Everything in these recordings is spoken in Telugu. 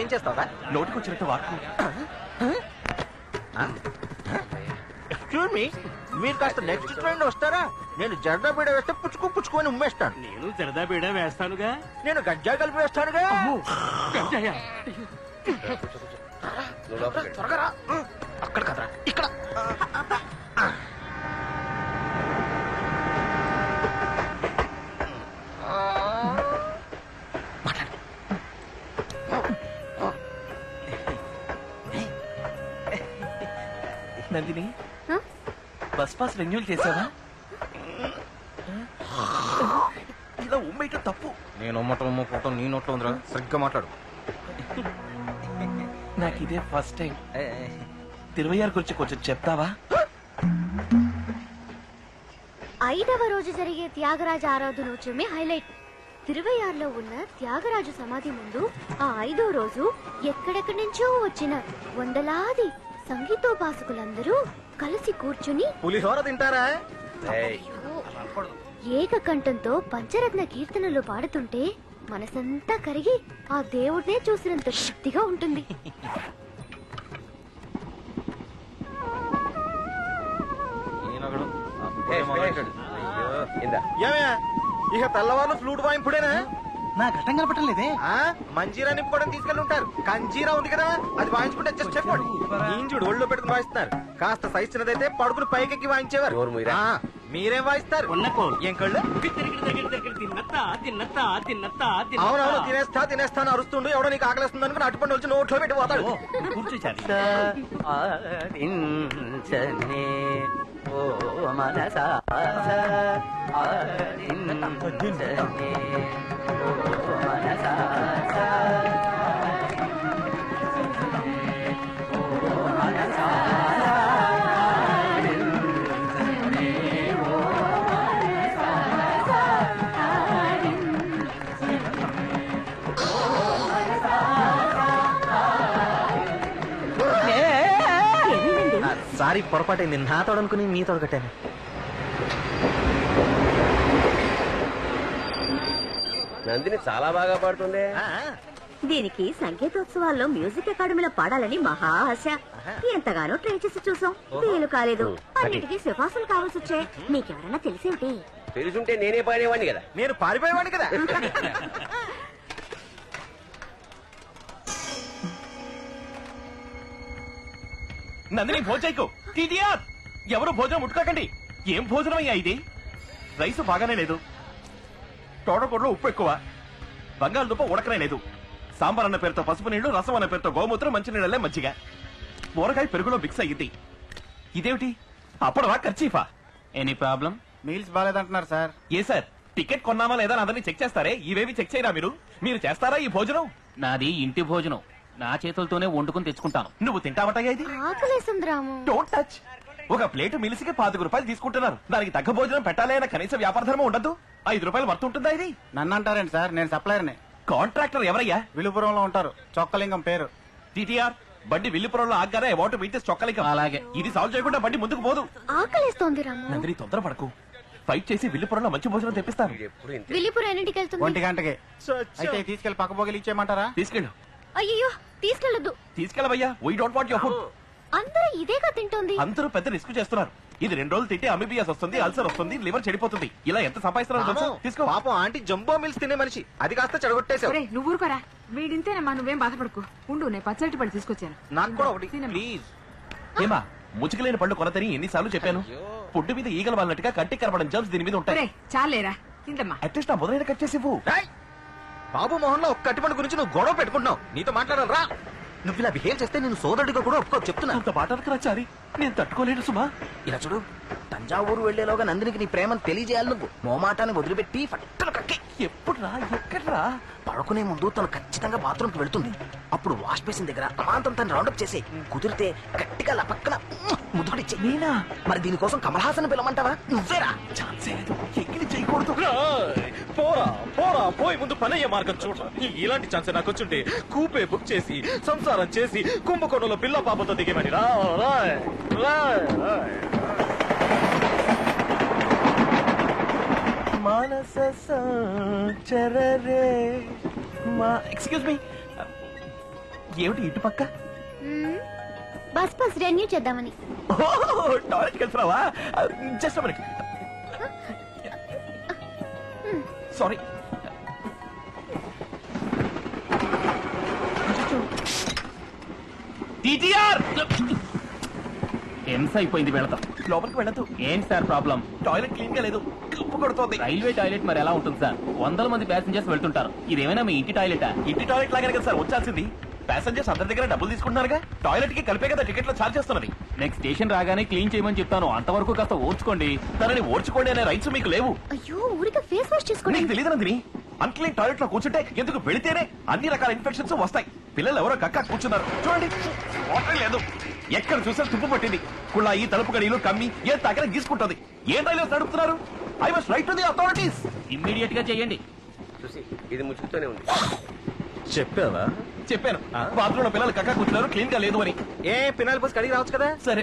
ఏం చేస్తావా నోటికి వచ్చినట్టు వాడుకో ఎక్స్క్యూజ్ మీ మీరు కాస్త నెక్స్ట్ ట్రైన్ వస్తారా? నేను జర్దా బీడ వేస్తే పుచ్చుకు పుచ్చుకొని ఉమ్మేస్తాను. నేను జరదా బీడ వేస్తానుగా? నేను గంజా కలిపి వేస్తానుగా. గంజాయ? త్వరగా రా. అక్కడ కదరా ఇక్కడ. నందిని. హ? బస్ పాస్ రెన్యూల్ చేసావా? ఇలా ఉమ్మేయటం తప్పు. నేను ఉమ్మటం ఉమ్మకోవటం నీ నోట్లో ఉందిరా. సరిగ్గా మాట్లాడు. నాకు ఇదే ఫస్ట్ టైం తిరువయ్యారు గురించి కొంచెం చెప్తావా? ఐదవ రోజు జరిగే త్యాగరాజ ఆరాధనోత్సవమే హైలైట్. తిరువయ్యారులో ఉన్న త్యాగరాజు సమాధి ముందు ఆ ఐదో రోజు ఎక్కడెక్కడి నుంచో వచ్చిన వందలాది సంగీతోపాసకులందరూ కలిసి కూర్చుని పులిహోర తింటారా? ఏకకంఠంతో పంచరత్న కీర్తనలు పాడుతుంటే మనసంతా కరిగి ఆ దేవుడినే చూసినంత శక్తిగా ఉంటుంది. ఏమయ్యా? ఇక తెల్లవారు ఫ్లూట్ వాయింపుడేనా నా ఘటం కనపడటం లేదే ఆ? మంజీరా నింపుకోవడం తీసుకెళ్ళి ఉంటారు. కంజీరా ఉంది కదా అది వాయించుకుంటే జస్ట్ చెప్పండి. ఇంజుడు ఒళ్ళో పెట్టుకుని వాయిస్తున్నారు. కాస్త సైజ్ చిన్నదైతే పడుకుని పైకెక్కి వాయించేవారు. ఆ, మీరేం వాయిస్తారు? ఉన్న కోల్. ఏం కళ్ళు? అవునవును తినేస్తా తినేస్తా అని అరుస్తుండు. ఎవడో నీకు ఆకలిస్తుంది అనుకుని అటుపండి వచ్చి నోట్లో పెట్టి పోతాడు. ఓ మనసా. సారీ పొరపాటైంది. నా తోడనుకుని మీ తోడు కట్టాను. నందిని చాలా బాగా పాడుతుంది. దీనికి సంగీతోత్సవాల్లో మ్యూజిక్ అకాడమీలో పాడాలని మహా ఆశ. ఎంతగానో ట్రై చేసి చూసాం. వీలు కాలేదు. అన్నిటికీ సిఫార్సులు కావాల్సి వచ్చాయి మీకెవరైనా తెలిసేమిటి? తెలుసుంటే నేనే పాడేవాడిని కదా. నేను పారిపోయేవాడిని కదా. నందిని భోజైకు టీటీఆర్. ఎవరు భోజనం ముట్టుకోకండి. ఏం భోజనం అయ్యా ఇది? రైసు బాగానే లేదు. తోటకూరలో ఉప్పు ఎక్కువ. బంగాళదుంప ఉడకనే లేదు. సాంబార్ అన్న పేరుతో పసుపు నీళ్ళు రసం అన్న పేరుతో గోమూత్రం మంచి నీళ్ళలే మంచిగా. ఊరగాయ పెరుగులో మిక్స్ అయ్యింది ఇదేమిటి? అప్పడవా ఖర్చీఫా ఎనీ ప్రాబ్లం? మీల్స్ బాగాలేదంటున్నారు సార్. ఏ సార్? టికెట్ కొన్నామా లేదా అని అందరినీ చెక్ చేస్తారే? ఇవేవి చెక్ చేయరా మీరు? మీరు చేస్తారా ఈ భోజనం? నాది ఇంటి భోజనం. నా చేతులతోనే వండుకుని తెచ్చుకుంటాను. నువ్వు తింటావటయ్యా ఇది? ఆకలేస్తుంది రాము డోంట్ టచ్ ఒక ప్లేట్ మిలిసికి పాతిక రూపాయలు తీసుకుంటున్నారు. దానికి తగ్గ భోజనం పెట్టాలి అన్న కనీస వ్యాపార ధర్మం ఉండదు ఐదు రూపాయలు వర్త్ ఉంటుందా ఇది? నన్ను అంటారేంటి సార్? నేను సప్లైర్ని కాంట్రాక్టర్ ఎవరయ్యా? విలుపురంలో ఉంటారు. చొక్కలింగం పేరు. టీటీఆర్ బండి విల్లుపురంలో ఆగ్గానే అబౌట్ మీటర్స్ చొక్కలిక అలాగే. ఇది సాల్వ్ చేయకుండా బండి ముందుకు పోదు. ఆకలేస్తోంది రాము. నందిని తొందరపడకు ఫైట్ చేసి విల్లుపురంలో మంచి భోజనం తెప్పిస్తాను విల్లిపురం ఎన్నింటికి వెళ్తుంది? ఒంటి గంటకి. అయితే తీసుకెళ్ళి పక్క పోగిలి ఇచ్చేయమంటారా? తీసుకెళ్ళు. అయ్యో తీసుకెళ్ళదు తీసుకెళ్ళవయ్యా. Why don't want your food అందరూ ఇదేగా తింటోంది. అందరూ పెద్ద రిస్క్ చేస్తున్నారు. ఇది రెండు రోజులు తింటే అమిబియాస్ వస్తుంది అల్సర్ వస్తుంది లివర్ చెడిపోతుంది. ఇలా ఎంత సంపాదిస్తున్నారు తెలుసా? తీసుకో. పాపం ఆంటీ జంబో మిల్స్ తినే మనిషి. అది కాస్త చెడగొట్టేశావు. ఒరేయ్, నువ్వు ఊరుకోరా? వీడింతేనమ్మా నువ్వేం బాధపడకు. ఉండు నేను పచ్చడి పడి తీసుకొచ్చాను. నాకు కూడా ఒకటి. తినమ్మా. ప్లీజ్. ఏమా ముచ్చుకులేని పళ్ళు కొనతని ఎన్నిసార్లు చెప్పాను? పుట్టు మీద ఈగల వాళ్ళనట్టుగా కంటికి కనబడిన జర్మ్స్ దీని మీద ఉంటాయి. చాలేరా? తిందమ్మా. అట్లీస్ట్ మొదలైన కట్ చేసి ఇవ్వు. బాబు మోహన్లో ఒక్క అట్టుపండు గురించి నువ్వు గొడవ పెట్టుకుంటున్నావు. నీతో మాట్లాడాలి రా. నువ్వు ఇలా బిహేవ్ చేస్తే నేను సోదరుడిగా కూడా ఒప్పుకో చెప్తున్నా. అంత మాట చారి? నేను తట్టుకోలేను సుమా. ఇలా చూడు తంజావూరు వెళ్ళేలోగా నందినికి నీ ప్రేమను తెలియజేయాలి నువ్వు. మోమాటాన్ని వదిలిపెట్టి ఫట్టున కక్కి. ఎప్పుడు రా ఎక్కడ్రా? పడుకునే ముందు తను ఖచ్చితంగా బాత్రూమ్కి వెళ్తుంది. అప్పుడు వాష్ బేసిన్ దగ్గర అమాంతం తను రౌండప్ చేసి కుదిరితే గట్టిగా లపక్కన ముదుగుడిచ్చే నేనా? మరి దీనికోసం కమల్ హాసన్ పిలమంటావా నువ్వేరా? ఛాన్సే లేదు. ఎక్కిలి చేయకూడదు. పోరా పోరా పోయి ముందు పనయ్యే మార్గం చూడ. ఇలాంటి ఛాన్స్ నాకు వచ్చుంటే కూపే బుక్ చేసి సంసారం చేసి కుంభకోణంలో పిల్ల పాపతో దిగమని. రా రాయ్, రాయ్, రాయ్. మానస చరరే మా ఎక్స్క్యూజ్ మీ ఏమిటి ఇటు పక్క. బస్ బస్ రెన్యూ చేద్దామని. టాయిలెట్ వెళ్తున్నావా? జస్ట్ మనకి సారీ. టీటీఆర్! హింస అయిపోయింది వెళతాం లోపలికి వెళ్ళదు ఏంటి సార్ ప్రాబ్లం? టాయిలెట్ క్లీన్గా లేదు. కప్పు కొడుతోంది. రైల్వే టాయిలెట్ మరి ఎలా ఉంటుంది సార్? వందల మంది ప్యాసింజర్స్ వెళ్తుంటారు. ఇదేమైనా మీ ఇంటి టాయిలెటా? ఇంటి టాయిలెట్ లాగానే కదా సార్ వచ్చాల్సింది. ప్యాసింజర్స్ అందరి దగ్గర డబ్బులు తీసుకుంటున్నారుగా? టాయిలెట్కి కలిపే కదా టికెట్లు చార్జ్ చేస్తున్నది. నెక్స్ట్ స్టేషన్ రాగానే క్లీన్ చేయమని చెప్తాను. అంతవరకు కాస్త ఓర్చుకోండి. తనని ఓర్చుకోండి అనే రైట్స్ మీకు లేవు. అయ్యో ఊరికే ఫేస్ వాష్ చేసుకోండి. నీకు తెలియదు నందిని. అన్క్లీన్ టాయిలెట్లో కూర్చుంటే ఎందుకు వెళితేనే అన్ని రకాల ఇన్ఫెక్షన్స్ వస్తాయి. పిల్లలు ఎవరో కక్క కూర్చున్నారు. చూడండి. వాటర్ లేదు. ఎక్కడ చూసినా తుప్పు పట్టింది. కుళ్ళాయి తలుపు గడియలు కమ్మి ఏ తగ్గర గీసుకుంటుంది. ఏ రైలు నడుపుతున్నారు? I was write to the authorities ఇమ్మీడియట్గా చేయండి. చూసి ఇది ముసుగుతూనే ఉంది. చెప్పావా? చెప్పాను. బాత్రూమ్లో పిల్లలు కక్క కూర్చున్నారు క్లీన్గా లేదు అని. ఏ పినాలి పోసి కడిగి రావచ్చు కదా? సరే.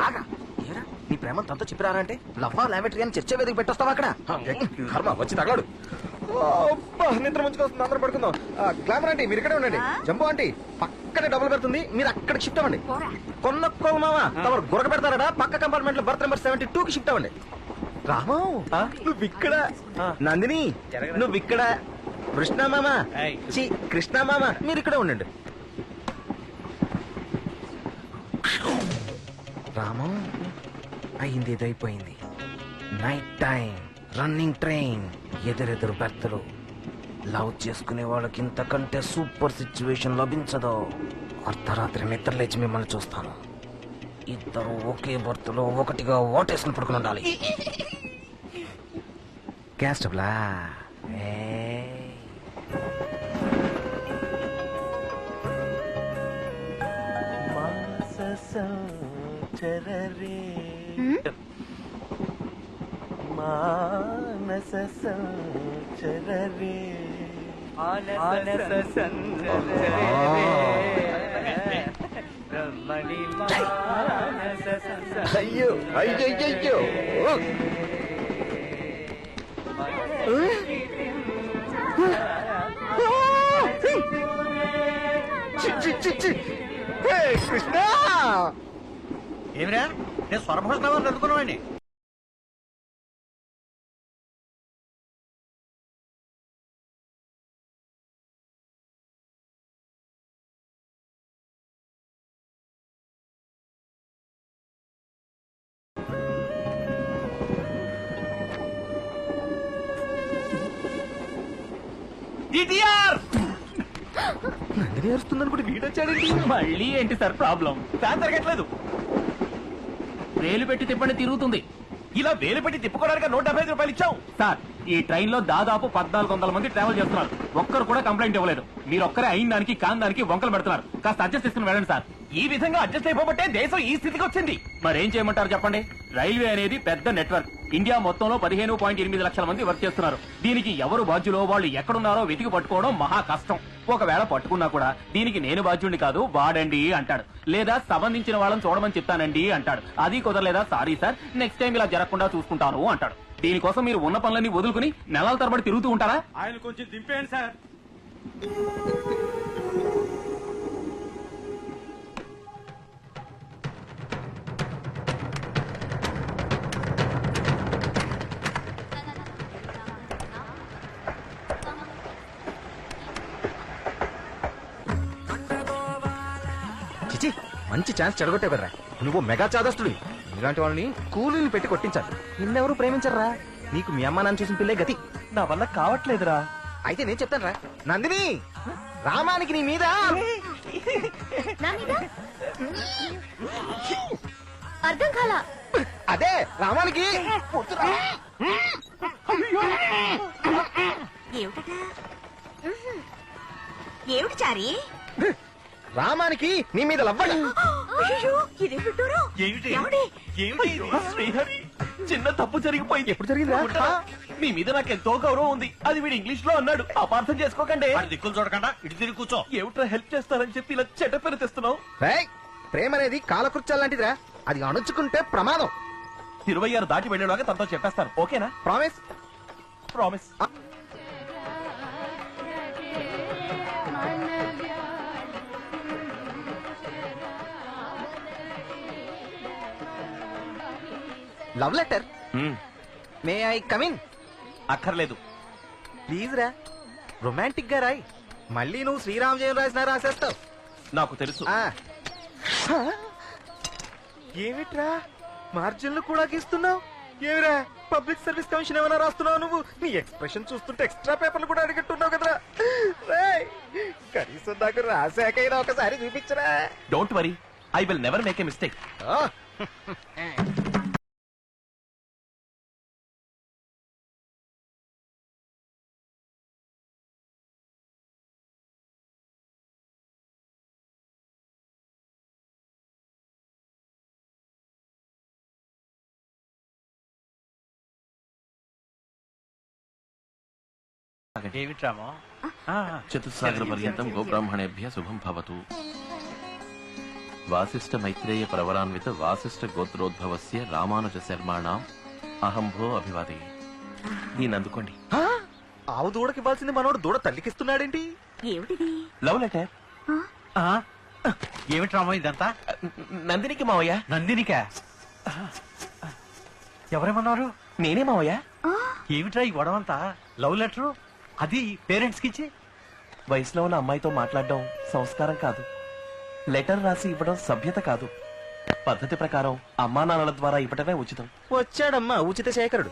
రాగా. ఏరా నీ ప్రేమ తనతో చెప్పిరారా అంటే? లవ్వా లామెట్రీ అని చర్చ వేదిక పెట్టొస్తావా అక్కడ? కర్మ వచ్చి తగలాడు. నిద్ర ముంచుకొస్తుంది అందరూ పడుకుందాం. ఆ, గ్లామర్ ఆంటీ మీరు ఇక్కడే ఉండండి. జంబో ఆంటీ పక్కనే డబుల్ పెడుతుంది మీరు అక్కడికి షిఫ్ట్ అవ్వండి. కొన్న మామా తమరు గురక పెడతారట పక్క కంపార్ట్మెంట్లో బర్త్ నెంబర్ సెవెంటీ టూ కి షిఫ్ట్ అవ్వండి. రామం? నువ్వు ఇక్కడ నందిని నువ్వు ఇక్కడ కృష్ణ మామ. చి కృష్ణ మామ మీరు ఇక్కడే ఉండండి. రామం అయింది ఇదైపోయింది నైట్ టైం రన్నింగ్ ట్రైన్ ఎదురెదురు బెర్తలు లవ్ చేసుకునే వాళ్ళకి ఇంతకంటే సూపర్ సిచ్యువేషన్ లభించదు. అర్ధరాత్రి నిద్ర లేచి మిమ్మల్ని చూస్తాను. ఇద్దరు ఒకే బర్త్లో ఒకటిగా ఓటేసుకుని పడుకుని ఉండాలి. గ్యాస్ స్టవ్లా ఏయ్. మ్మ్. అయ్యో అయ్యో కృష్ణ ఏమిరా నేను స్వరభోజనం అందుకున్నావండి టీటీఆర్ నందిని అరుస్తుంది అనుకుంటే వీడొచ్చాడండి మళ్ళీ ఏంటి సార్ ప్రాబ్లం? ఫ్యాన్ తిరగట్లేదు. రేలు పెట్టి తిప్పండి తిరుగుతుంది. ఇలా వేలు పెట్టి తిప్పుకోవడానికి నూట డెబ్బై ఐదు రూపాయలు ఇచ్చాం సార్ ఈ ట్రైన్లో దాదాపు పద్నాలుగు వందల మంది ట్రావెల్ చేస్తున్నారు. ఒక్కరు కూడా కంప్లైంట్ ఇవ్వలేదు. మీరు ఒక్కరే అయిన దానికి కాని దానికి వంకలు పెడుతున్నారు. కాస్త అడ్జస్ట్ చేసుకుని వెళ్ళండి సార్. ఈ విధంగా అడ్జస్ట్ అయిపోబట్టే దేశం ఈ స్థితికి వచ్చింది. మరేం చేయమంటారు చెప్పండి? రైల్వే అనేది పెద్ద నెట్వర్క్ ఇండియా మొత్తంలో పదిహేను పాయింట్ ఎనిమిది లక్షల మంది వర్క్ చేస్తున్నారు. దీనికి ఎవరు బాధ్యులో వాళ్ళు ఎక్కడున్నారో వెతికి పట్టుకోవడం మహా కష్టం. ఒకవేళ పట్టుకున్నా కూడా దీనికి నేను బాధ్యుడిని కాదు వాడండి అంటాడు. లేదా సంబంధించిన వాళ్ళని చూడమని చెప్తానండి అంటాడు. అది కుదరలేదా? Sorry sir. నెక్స్ట్ టైం ఇలా జరగకుండా చూసుకుంటాను అంటాడు. దీనికోసం మీరు ఉన్న పనులన్నీ వదులుకుని నెలల తరబడి తిరుగుతూ ఉంటారా? ఆయన కొంచెం దింపేయండి సార్. మంచి ఛాన్స్ చెడగొట్టే కదరా నువ్వు మెగా చాదస్తుడు ఇలాంటి వాళ్ళని కూలీని పెట్టి కొట్టించాలి. నిన్నెవరు ప్రేమించరా నీకు మీ అమ్మ నాన్న చూసిన పిల్లే గతి. నా వల్ల కావట్లేదురా. అయితే నేను చెప్తాను రా నందిని! రామానికి నీ మీద! నా మీద? అర్థం కాలా? అదే రామానికి! ఏమిటి చారి? రామానికి నీ మీద లవ్వడ. ఏమిటి? ఏమిటి? శ్రీహరి చిన్న తప్పు జరిగిపోయింది. ఎప్పుడు జరిగిందిరా? ఉంటా? మీ మీద నాకు ఎంతో గౌరవం ఉంది. అది వీడు ఇంగ్లీష్లో అన్నాడు. అపార్థం చేసుకోకండి. దిక్కులు చూడకుండా ఇటు తిరిగి కూర్చో. ఏమిట్రా హెల్ప్ చేస్తారని చెప్పి ఇలా చెడ్డ పేరు తెస్తున్నావు? రేయ్, ప్రేమ అనేది కాలకృత్యాలు లాంటిదిరా. అది అణుచుకుంటే ప్రమాదం. ఇరవై ఆరు దాటి వెళ్ళేలాగా తనతో చెప్పేస్తాను. ఓకేనా? Promise. Promise. Love letter. May I come in అక్కర్లేదు. ప్లీజ్ రా. రొమాంటిక్గా రాయ్. మళ్ళీ నువ్వు శ్రీరామ్ జయం రాసిన రాసేస్తావు. నాకు తెలుసు. ఏమిట్రా? మార్జిన్లు కూడా గీస్తున్నావు? ఏమిరా? పబ్లిక్ సర్వీస్ కమిషన్ ఏమైనా రాస్తున్నావు నువ్వు? నీ ఎక్స్ప్రెషన్ చూస్తుంటే ఎక్స్ట్రా పేపర్లు కూడా అడిగట్టున్నావు కదరా. రేయ్, కనీసం నాకు రాశాకైనా ఒకసారి చూపించరా? Don't worry I will never make a mistake చతుస్సాగర పర్యంతం గోబ్రాహ్మణేభ్య శుభం భవతు. వాసిష్ఠ మైత్రేయ ప్రవరాన్విత వాసిష్ఠ గోత్రోద్భవస్య రామానుజ శర్మాణం. అహంభో అభివాదే. దీన్ని అందుకోండి. ఆ? ఆవు దూడకి ఇవ్వాల్సింది మనోడు దూడ తల్లికిస్తున్నాడేంటి? ఏమిటిది? Love letter. ఏమిట్రామో ఇదంతా? నందినికి మావయ్య. నందినిక? ఎవరేమన్నారు? నేనే మావయ్య. ఏమిట్రా ఈ గొడవంతా? Love letter? అది పేరెంట్స్కిచ్చి ఇచ్చి వయసులో ఉన్న అమ్మాయితో మాట్లాడడం సంస్కారం కాదు. లెటర్ రాసి ఇవ్వడం సభ్యత కాదు. పద్ధతి ప్రకారం అమ్మా నాన్నల ద్వారా ఇవ్వటమే ఉచితం. వచ్చాడమ్మా ఉచిత శేఖరుడు.